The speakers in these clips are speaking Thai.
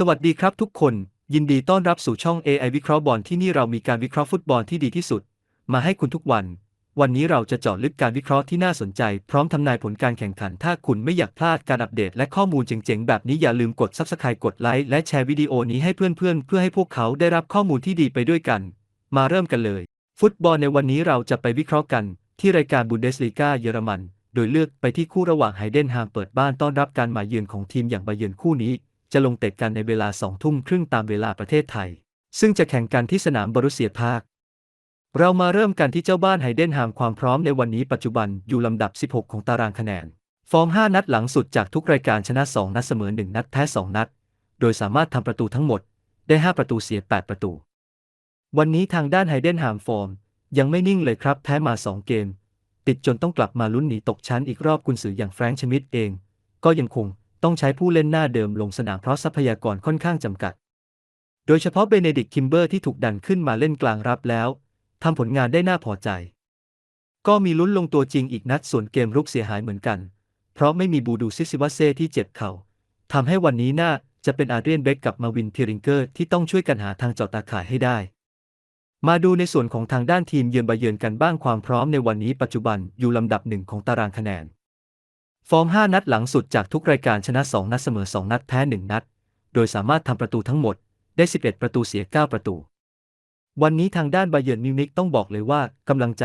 สวัสดีครับทุกคน ยินดีต้อนรับสู่ช่อง AI วิเคราะห์บอลที่นี่เรามีการวิเคราะห์ฟุตบอลที่ดีที่สุด มาให้คุณทุกวัน วันนี้เราจะเจาะลึกการวิเคราะห์ที่น่าสนใจ พร้อมทำนายผลการแข่งขัน ถ้าคุณไม่อยากพลาดการอัปเดตและข้อมูลเจ๋งๆ แบบนี้อย่าลืมกด Subscribe กดไลค์และแชร์วิดีโอนี้ให้เพื่อนๆ เพื่อให้พวกเขาได้รับข้อมูลที่ดีไปด้วยกัน มาเริ่มกันเลย ฟุตบอลในวันนี้เราจะไปวิเคราะห์กัน ที่รายการบุนเดสลีกาเยอรมัน โดยเลือกไปที่คู่ระหว่างไฮเดนฮามเปิดบ้านต้อนรับการมาเยือนของทีมอย่างบาเยิร์นคู่นี้ จะลงเตะกันในเวลา2ทุ่มครึ่งตามเวลาประเทศไทย ซึ่งจะแข่งกันที่สนามบรุเซียพาร์คเรามาเริ่มกันที่เจ้าบ้านไฮเดนฮามความพร้อมในวันนี้ปัจจุบันอยู่ลำดับ 16 ของตารางคะแนน ฟอร์ม 5 นัดหลังสุดจากทุกรายการชนะ 2 นัดเสมอ 1 นัดแพ้ 2 นัด โดยสามารถทำประตูทั้งหมดได้ 5 ประตูเสีย 8 ประตู วันนี้ทางด้านไฮเดนฮามฟอร์ม ยังไม่นิ่งเลยครับแพ้มา 2 เกม ติดจนต้องกลับมาลุ้นหนีตกชั้นอีกรอบกุนซืออย่างแฟรงค์ชมิดเอง ก็ยังคง ต้องใช้ผู้เล่นหน้าเดิมลงสนามเพราะทรัพยากรค่อนข้างจำกัด โดยเฉพาะเบเนดิกต์คิมเบอร์ที่ถูกดันขึ้นมาเล่นกลางรับแล้วทำผลงานได้น่าพอใจ ก็มีลุ้นลงตัวจริงอีกนัดส่วนเกมรุกเสียหายเหมือนกัน เพราะไม่มีบูดูซิซิวาเซ่ที่เจ็บเข่าทำให้วันนี้น่าจะเป็นอาเดรียนเบกกับมาวินเทริงเกอร์ที่ต้องช่วยกันหาทางจาะตาข่ายให้ได้ มาดูในส่วนของทางด้านทีมเยือนบาเยือนกันบ้างความพร้อมในวันนี้ปัจจุบันอยู่ลำดับหนึ่งของตารางคะแนน ฟอร์ม 5 นัดหลังสุดจากทุกรายการชนะ 2 นัดเสมอ 2 นัดแพ้ 1 นัด โดยสามารถทำประตูทั้งหมดได้ 11 ประตูเสีย 9 ประตู วันนี้ทางด้านบาเยิร์นมิวนิกต้องบอกเลยว่ากำลังใจ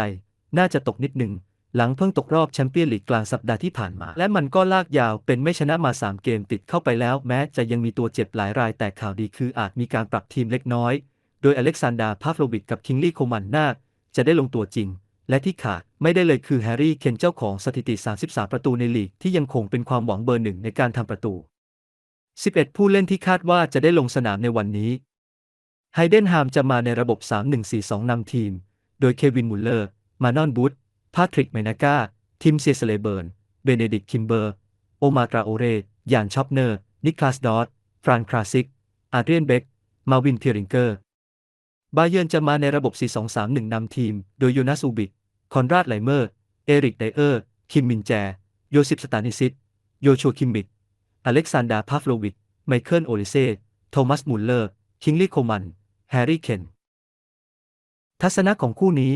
น่าจะตกนิดหนึ่ง หลังเพิ่งตกรอบแชมเปี้ยนลีกกลางสัปดาห์ที่ผ่านมา และมันก็ลากยาวเป็นไม่ชนะมา 3 เกมติดเข้าไปแล้วแม้จะยังมีตัวเจ็บหลายรายแต่ข่าวดีคืออาจมีการปรับทีมเล็กน้อย โดยอเล็กซานดราพาฟโลวิกกับคิงลี่โคมันนาจะได้ลงตัวจริง และที่ขาดไม่ได้เลยคือแฮร์รี่เคนเจ้าของสถิติ 33 ประตูในลีกที่ยังคงเป็นความหวังเบอร์หนึ่งในการทำประตู 11 ผู้เล่นที่คาดว่าจะได้ลงสนามในวันนี้ ไฮเดนฮามจะมาในระบบ 3-1-4-2 นำทีม โดยเควินมุลเลอร์ มานอนบูธพาทริกเมนากาทิมเซียสเลเบิร์น เบเนดิกคิมเบอร์ โอมากราโอเรยานชอปเนอร์ นิคลาสดอตฟรานคราซิก อาเดรียนเบก มาวินเทียริงเกอร์ บาเยิร์นจะมาในระบบ 4-2-3-1 นำทีม โดยโยนาสอูบิก คอนราดไลเมอร์ เอริกไดเออร์ คิมมินแจ โยซิปสตานิซิต โยชัวคิมมิกอเล็กซานดราพาฟโลวิกไมเคิลโอลิเซ่ โทมัสมุลเลอร์ คิงลี่โคมัน แฮร์รี่เคน ทัศนะของคู่นี้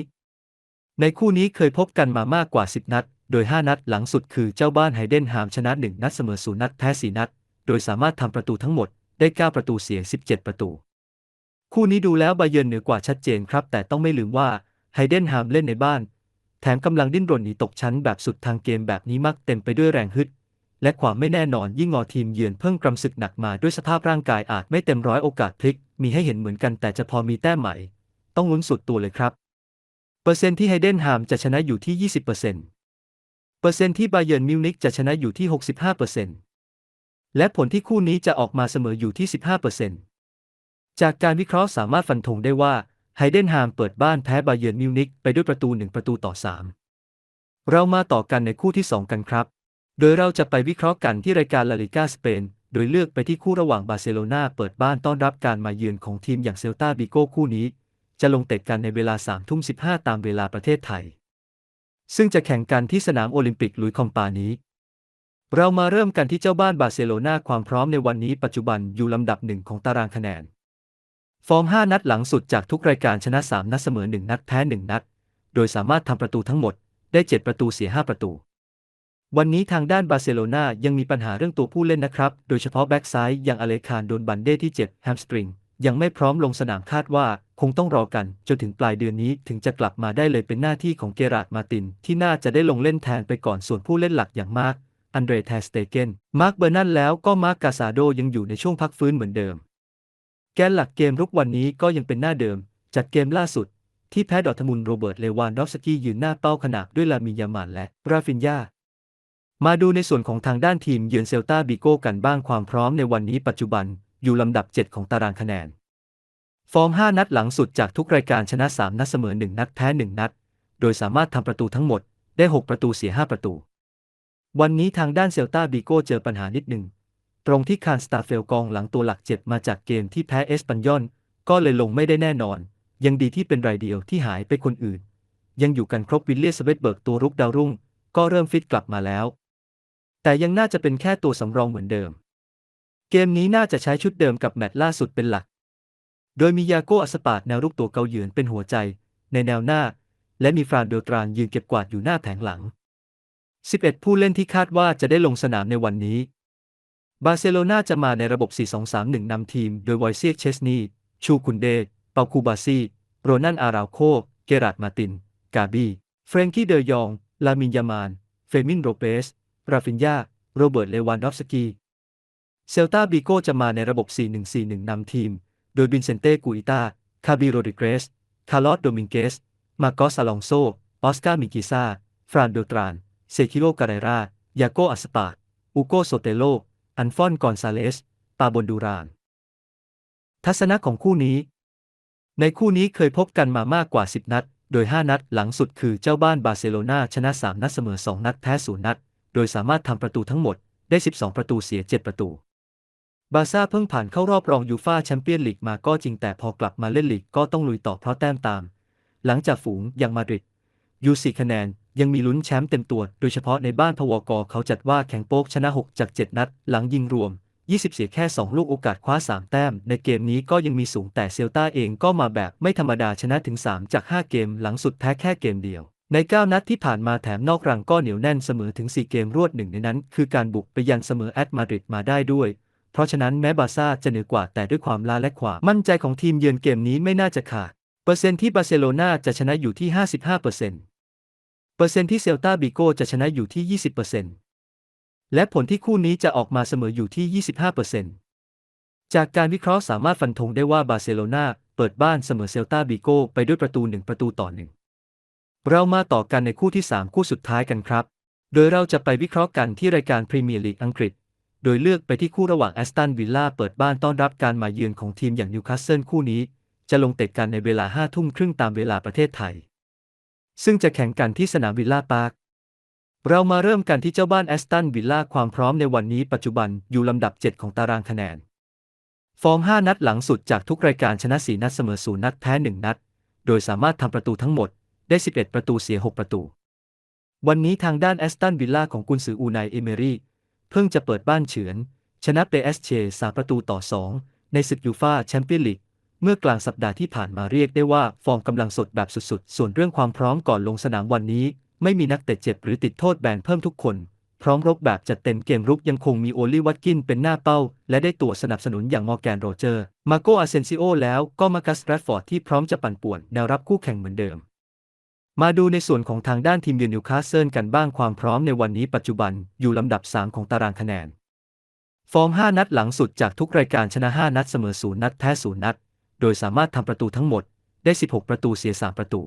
ในคู่นี้เคยพบกันมามากกว่า 10 นัด โดย 5 นัดหลังสุดคือเจ้าบ้านไฮเดนฮามชนะ 1 นัดเสมอ0นัดแพ้4นัด โดยสามารถทำประตูทั้งหมดได้ 9 ประตูเสีย 17 ประตู คู่นี้ดูแล้วบาเยิร์นเหนือกว่าชัดเจนครับ แต่ต้องไม่ลืมว่าไฮเดนฮามเล่นในบ้าน แถมกำลังดิ้นรนหนีตกชั้นแบบสุดทางเกมแบบนี้มักเต็มไปด้วยแรงฮึด และความไม่แน่นอนยิ่งงอทีมเยือนเพิ่งกำศึกหนักมาด้วยสภาพร่างกายอาจไม่เต็มร้อยโอกาสพลิก มีให้เห็นเหมือนกันแต่จะพอมีแต้มใหม่ ต้องลุ้นสุดตัวเลยครับ เปอร์เซ็นต์ที่ไฮเดนฮามจะชนะอยู่ที่ 20%เปอร์เซ็นต์เปอร์เซ็นต์ที่บาเยิร์นมิวนิกจะชนะอยู่ที่ 65%และผลที่คู่นี้จะออกมาเสมออยู่ที่ 15%จากการวิเคราะห์สามารถฟันธงได้ว่า ไฮเดนฮามเปิดบ้านแพ้บาเยิร์นมิวนิกไปด้วยประตู 1 ประตูต่อ 3 เรามาต่อกันในคู่ที่ 2 กันครับ โดยเราจะไปวิเคราะห์กันที่รายการลาลิกาสเปน โดยเลือกไปที่คู่ระหว่างบาร์เซโลนาเปิดบ้านต้อนรับการมาเยือนของทีมอย่างเซลตาบิโก้คู่นี้ จะลงเตะกันในเวลา3ทุ่ม15 ตามเวลาประเทศไทย ซึ่งจะแข่งกันที่สนามโอลิมปิกลุยคอมปานี้ เรามาเริ่มกันที่เจ้าบ้านบาร์เซโลนาความพร้อมในวันนี้ปัจจุบันอยู่ลำดับหนึ่งของตารางคะแนน ฟอร์ม 5 นัดหลังสุดจากทุกรายการชนะ 3 นัดเสมอ 1 นัดแพ้ 1 นัด โดยสามารถทำประตูทั้งหมด ได้ 7 ประตูเสีย 5 ประตู วันนี้ทางด้านบาร์เซโลนายังมีปัญหาเรื่องตัวผู้เล่นนะครับ โดยเฉพาะแบ็กซ้ายอย่างอเลคานโดนบันเด้ที่เจ็บแฮมสตริงยังไม่พร้อมลงสนามคาดว่า คงต้องรอกัน จนถึงปลายเดือนนี้ถึงจะกลับมาได้เลยเป็นหน้าที่ของเกราดมาติน ที่น่าจะได้ลงเล่นแทนไปก่อนส่วนผู้เล่นหลักอย่างมาร์กอันเดรแทสเตเกนมาร์กเบอร์นันแล้วก็มาร์กกาซาโดยังอยู่ในช่วงพักฟื้นเหมือนเดิม แกนหลักเกมรุกวันนี้ก็ยังเป็นหน้าเดิม จัดเกมล่าสุด ที่แพ้ดอร์ทมุนโรเบิร์ตเลวานดอฟสกี้ยืนหน้าเป้าขนาดด้วยลามิยามันและราฟินยามาดูในส่วนของทางด้านทีมเยือนเซลตาบิโก้กันบ้างความพร้อมในวันนี้ปัจจุบันอยู่ลำดับ 7 ของตารางคะแนน ฟอร์ม 5 นัดหลังสุดจากทุกรายการชนะ 3 นัดเสมอ 1 นัดแพ้ 1 นัด โดยสามารถทำประตูทั้งหมดได้ 6 ประตูเสีย 5 ประตู วันนี้ทางด้านเซลตาบิโก้เจอปัญหานิดหนึ่ง ตรงที่คานสตาเฟลกองหลังตัวหลักเจ็บมาจากเกมที่แพ้เอสปันยอน ก็เลยลงไม่ได้แน่นอน ยังดีที่เป็นรายเดียวที่หายไปคนอื่น ยังอยู่กันครบวิลเลียสเวตเบิร์กตัวรุกดาวรุ่ง ก็เริ่มฟิตกลับมาแล้ว แต่ยังน่าจะเป็นแค่ตัวสำรองเหมือนเดิม เกมนี้น่าจะใช้ชุดเดิมกับแมตช์ล่าสุดเป็นหลัก โดยมียาโกอัสปาดแนวรุกตัวเกาเหยือนเป็นหัวใจ ในแนวหน้า และมีฟรานเบลตรานยืนเก็บกวาดอยู่หน้าแผงหลัง 11 ผู้เล่นที่คาดว่าจะได้ลงสนามในวันนี้ บาร์เซโลนาจะมาในระบบ 4-2-3-1 นำทีม โดยวอยเซียกเชสนีชูคุนเด เปาคูบาซี โรนันอาราโค เกราดมาติน กาบี เฟรนกี้เดยอง ลามินยามาน เฟมินโรเปส ราฟินยา โรเบิร์ต เลวานดอฟสกี เซลตาบิโกจะมาในระบบ 4-1-4-1 นำทีม โดยบินเซนเต้กูอิตาคาบิโรดิเกรส คาร์ลอส โดมิงเกส มาโกสอลองโซ ออสการ์ มิกิซา ฟรานเบลตราน เซคิโล การเรรา ยาโกอัสปาอูโกโซเตโล อันฟอนกอนซาเลส ปาบนดูราน ทัศนะของคู่นี้ ในคู่นี้เคยพบกันมามากกว่า 10 นัด โดย 5 นัดหลังสุดคือเจ้าบ้านบาร์เซโลนาชนะ 3 นัดเสมอ 2 นัดแพ้0นัด โดยสามารถทำประตูทั้งหมดได้ 12 ประตูเสีย 7 ประตู บาร์ซ่าเพิ่งผ่านเข้ารอบรองยูฟ่าแชมเปี้ยนลีกมาก็จริงแต่พอกลับมาเล่นลีกก็ต้องลุยต่อเพราะแต้มตาม หลังจากฝูงอย่างมาดริดยูสี่คะแนน ยังมีลุ้นแชมป์เต็มตัว โดยเฉพาะในบ้านพวกเขาจัดว่าแข่งโป๊กชนะ 6 จาก 7 นัด หลังยิงรวม 20 เสียแค่ 2 ลูกโอกาสคว้า 3 แต้ม ในเกมนี้ก็ยังมีสูงแต่เซลตาเองก็มาแบบไม่ธรรมดาชนะถึง 3 จาก 5 เกม หลังสุดแพ้แค่เกมเดียว ใน 9 นัดที่ผ่านมาแถมนอกรังก็เหนียวแน่นเสมอถึง 4 เกมรวดหนึ่งในนั้น คือการบุกไปยันเสมอแอตมาดริดมาได้ด้วยเพราะฉะนั้นแม้บาร์ซ่าจะเหนือกว่าแต่ด้วยความล้าและความมั่นใจของทีมเยือนเกมนี้ไม่น่าจะขาด เปอร์เซ็นต์ที่บาร์เซโลนาจะชนะอยู่ที่ 55%เปอร์เซ็นต์ เปอร์เซ็นต์ที่เซลตาบิโกจะชนะอยู่ที่ 20%และผลที่คู่นี้จะออกมาเสมออยู่ที่ 25%จากการวิเคราะห์สามารถฟันธงได้ว่าบาร์เซโลนาเปิดบ้านเสมอเซลตาบิโกไปด้วยประตู 1 ประตูต่อ1เรามาต่อกันในคู่ที่ 3 คู่สุดท้ายกันครับ โดยเราจะไปวิเคราะห์กันที่รายการพรีเมียร์ลีกอังกฤษ โดยเลือกไปที่คู่ระหว่างแอสตันวิลล่าเปิดบ้านต้อนรับการมาเยือนของทีมอย่างนิวคาสเซิลคู่นี้ จะลงเตะกันในเวลา5ทุ่มครึ่งตามเวลาประเทศไทย ซึ่งจะแข่งกันที่สนามวิลล่าพาร์ค เรามาเริ่มกันที่เจ้าบ้านแอสตันวิลล่าความพร้อมในวันนี้ปัจจุบันอยู่ลำดับ 7 ของตารางคะแนน ฟอร์ม 5 นัดหลังสุดจากทุกรายการชนะ4นัดเสมอ0นัดแพ้ 1 นัด โดยสามารถทำประตูทั้งหมดได้ 11 ประตูเสีย 6 ประตู วันนี้ทางด้านแอสตันวิลล่าของกุนซืออูไนเอเมรี่เพิ่งจะเปิดบ้านเฉือน ชนะเปเอสเชสามประตูต่อ 2 ในศึกยูฟาแชมเปี้ยนลีก เมื่อกลางสัปดาห์ที่ผ่านมาเรียกได้ว่าฟอร์มกำลังสดแบบสุดๆ ส่วนเรื่องความพร้อมก่อนลงสนามวันนี้ ไม่มีนักเตะเจ็บหรือติดโทษแบนเพิ่มทุกคน พร้อมรบแบบจัดเต็มเกมรุกยังคงมีโอลิวัตกินเป็นหน้าเป้า และได้ตัวสนับสนุนอย่างมอร์แกนโรเจอร์ มาโกอาเซนซิโอแล้วก็มากัสแรดฟอร์ดที่พร้อมจะปั่นป่วนแนวรับคู่แข่งเหมือนเดิม มาดูในส่วนของทางด้านทีมเยือนนิวคาสเซิลกันบ้างความพร้อมในวันนี้ปัจจุบันอยู่ลำดับ 3 ของตารางคะแนน ฟอร์ม 5 นัดหลังสุดจากทุกรายการชนะ 5 นัดเสมอ 0 นัดแพ้ 0 นัด โดยสามารถทำประตูทั้งหมดได้ 16 ประตูเสีย 3 ประตู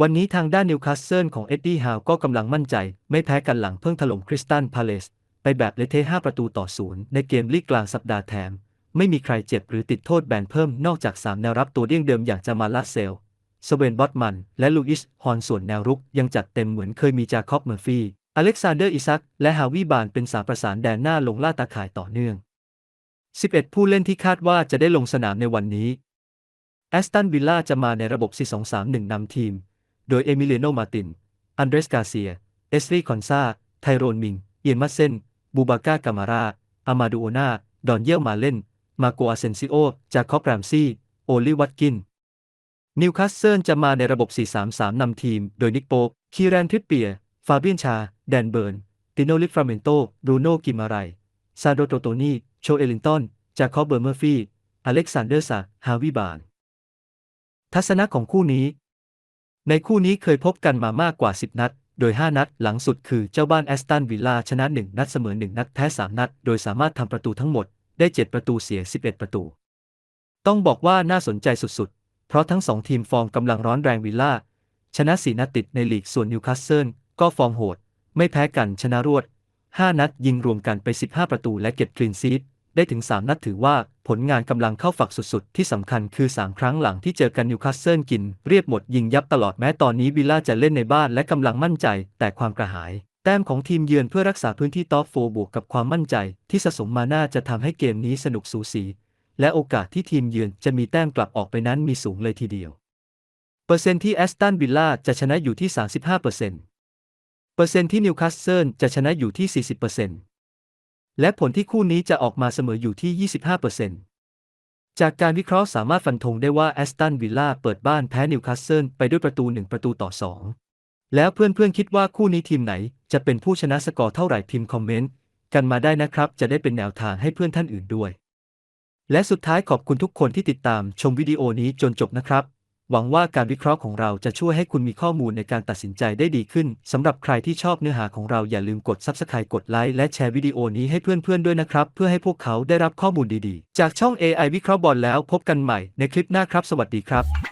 วันนี้ทางด้านนิวคาสเซิลของเอ็ดดี้ฮาวก็กำลังมั่นใจ ไม่แพ้กันหลังเพิ่งถล่มคริสตันพาเลสไปแบบเลเทะ5ประตูต่อ0ในเกมลีกกลางสัปดาห์แถม ไม่มีใครเจ็บหรือติดโทษแบนเพิ่มนอกจาก 3 แนวรับตัวเดี้ยงเดิมอย่างจามาลาเซลสเวนบอตมัน และลูอิส ฮอนส่วนแนวรุกยังจัดเต็มเหมือนเคยมีจาคอบเมอร์ฟี่ อเล็กซานเดอร์อิซัก และฮาวิบานเป็นสามประสานแดนหน้าลงล่าตาข่ายต่อเนื่อง 11 ผู้เล่นที่คาดว่าจะได้ลงสนามในวันนี้ แอสตันวิลล่าจะมาในระบบ 4-2-3-1 นำทีม โดยเอมิเลโนมาติน อันเดรสกาเซีย เอสลีคอนซา ไทโรนมิง เอียนมัสเซน บูบาก้ากามารา อามาดูโอนาดอนเยลมาเล่น มาโกอาเซนซิโอ จาคอบแรมซี่ โอลิวัตกิน นิวคาสเซิลจะมาในระบบ 4-3-3 นำทีม โดยนิกโป๊คีแรนทริปเปีย ฟาเบียนชา แดนเบิร์น ติโนลิฟราเมนโต บรูโนกิมาไรซาโดโตโตนี โชเอลินตันจาคอบเบอร์เมอร์ฟี่ อเล็กซานเดอร์ซาฮาวิบาน ทัศนะของคู่นี้ ในคู่นี้เคยพบกันมามากกว่า 10 นัด โดย 5 นัดหลังสุดคือเจ้าบ้านแอสตันวิลล่าชนะ 1 นัดเสมอ 1 นัดแพ้ 3 นัด โดยสามารถทำประตูทั้งหมดได้ 7 ประตูเสีย 11 ประตู ต้องบอกว่าน่าสนใจสุดๆ เพราะทั้ง2ทีมฟอร์มกำลังร้อนแรงวิลล่าชนะ 4 นัดติดในลีกส่วนนิวคาสเซิลก็ฟอร์มโหด ไม่แพ้กันชนะรวด 5 นัดยิงรวมกันไป 15 ประตูและเก็บคลีนซีดได้ถึง 3 นัดถือว่าผลงานกำลังเข้าฝักสุดๆ ที่สำคัญคือ 3 ครั้งหลังที่เจอกันนิวคาสเซิลกิน เรียบหมดยิงยับตลอดแม้ตอนนี้วิลล่าจะเล่นในบ้านและกำลังมั่นใจ แต่ความกระหาย แต้มของทีมเยือนเพื่อรักษาพื้นที่ท็อปโฟบวกกับความมั่นใจ ที่สะสมมาน่าจะทำให้เกมนี้สนุกสูสี และโอกาสที่ทีมเยือนจะมีแต้มกลับออกไปนั้นมีสูงเลยทีเดียว เปอร์เซ็นต์ที่แอสตันวิลล่าจะชนะอยู่ที่ 35%เปอร์เซ็นต์ เปอร์เซ็นต์ที่นิวคาสเซิลจะชนะอยู่ที่ 40%และผลที่คู่นี้จะออกมาเสมออยู่ที่ 25%จากการวิเคราะห์สามารถฟันธงได้ว่าแอสตันวิลล่าเปิดบ้านแพ้นิวคาสเซิลไปด้วยประตู 1 ประตูต่อ 2 แล้วเพื่อนๆคิดว่าคู่นี้ทีมไหนจะเป็นผู้ชนะสกอร์เท่าไหร่พิมพ์คอมเมนต์กันมาได้นะครับ จะได้เป็นแนวทางให้เพื่อนท่านอื่นด้วย และสุดท้ายขอบคุณทุกคนที่ติดตามชมวิดีโอนี้จนจบนะครับ หวังว่าการวิเคราะห์ของเราจะช่วยให้คุณมีข้อมูลในการตัดสินใจได้ดีขึ้น สำหรับใครที่ชอบเนื้อหาของเราอย่าลืมกด Subscribe กดไลค์และแชร์วิดีโอนี้ให้เพื่อนๆด้วยนะครับ เพื่อให้พวกเขาได้รับข้อมูลดีๆ จากช่อง AI วิเคราะห์บอลแล้วพบกันใหม่ในคลิปหน้าครับ สวัสดีครับ